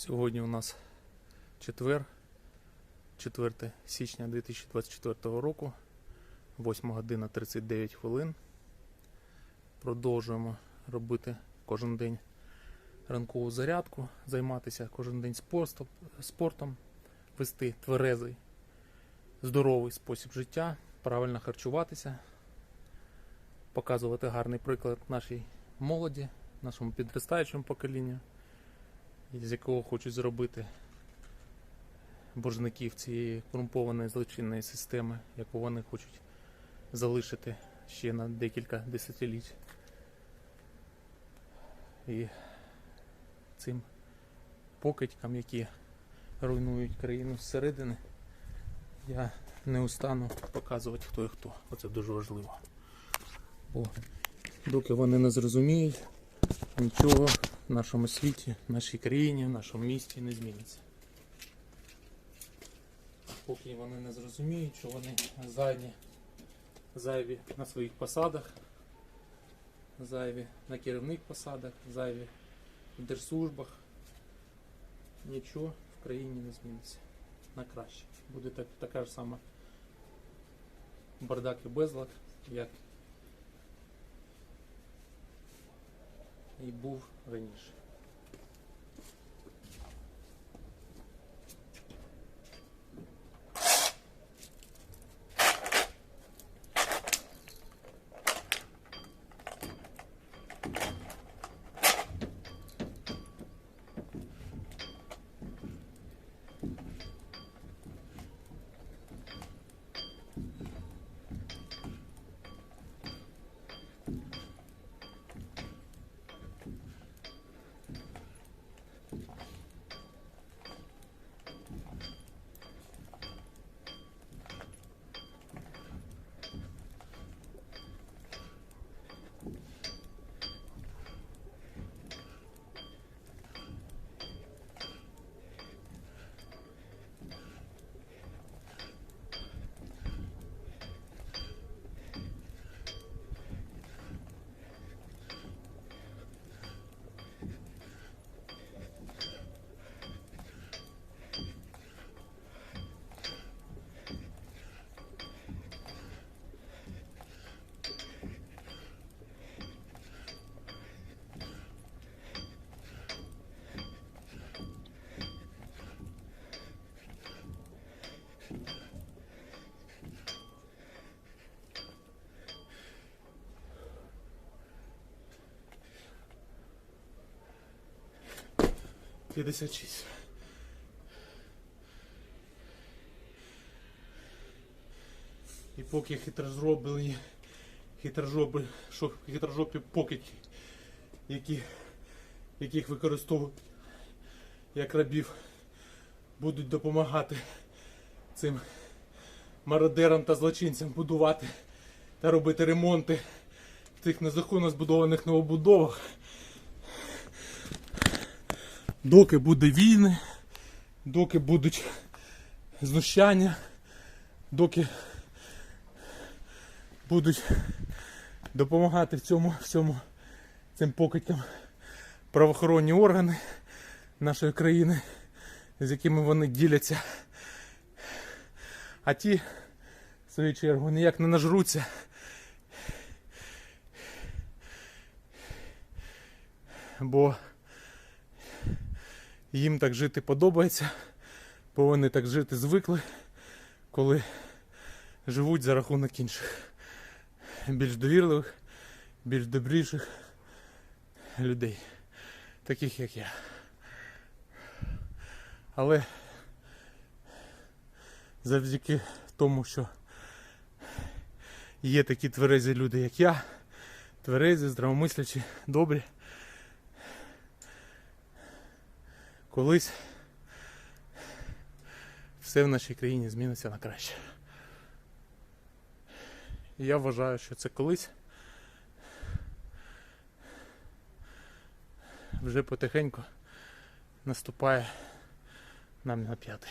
Сьогодні у нас четвер, 4 січня 2024 року, 8 година 39 хвилин. Продовжуємо робити кожен день ранкову зарядку, займатися кожен день спортом, вести тверезий, здоровий спосіб життя, правильно харчуватися, показувати гарний приклад нашій молоді, нашому підростаючому поколінню з якого хочуть зробити боржників цієї корумпованої злочинної системи, яку вони хочуть залишити ще на декілька десятиліть. І цим покидькам, які руйнують країну зсередини, я не устану показувати, хто і хто. Оце дуже важливо. Бо доки вони не зрозуміють, нічого в нашому світі, в нашій країні, в нашому місті не зміниться. Поки вони не зрозуміють, що вони зайві, зайві на своїх посадах, зайві на керівних посадах, зайві в держслужбах, нічого в країні не зміниться. На краще. Буде так, така ж сама бардак і безлад, як і був раніше. П'ятдесят шість. І поки хитрожроблені, хитрожопи, що хитрожопі покидьки, які, яких використовують як рабів, будуть допомагати цим мародерам та злочинцям будувати та робити ремонти в тих незаконно збудованих новобудовах. Доки буде війни, доки будуть знущання, доки будуть допомагати в цьому всьому цим покидькам правоохоронні органи нашої країни, з якими вони діляться. А ті, в свою чергу, ніяк не нажруться. Бо їм так жити подобається, бо вони так жити звикли, коли живуть за рахунок інших, більш довірливих, більш добріших людей, таких як я. Але завдяки тому, що є такі тверезі люди, як я, тверезі, здравомислячі, добрі. Колись все в нашій країні зміниться на краще. І я вважаю, що це колись вже потихеньку наступає нам на п'яти.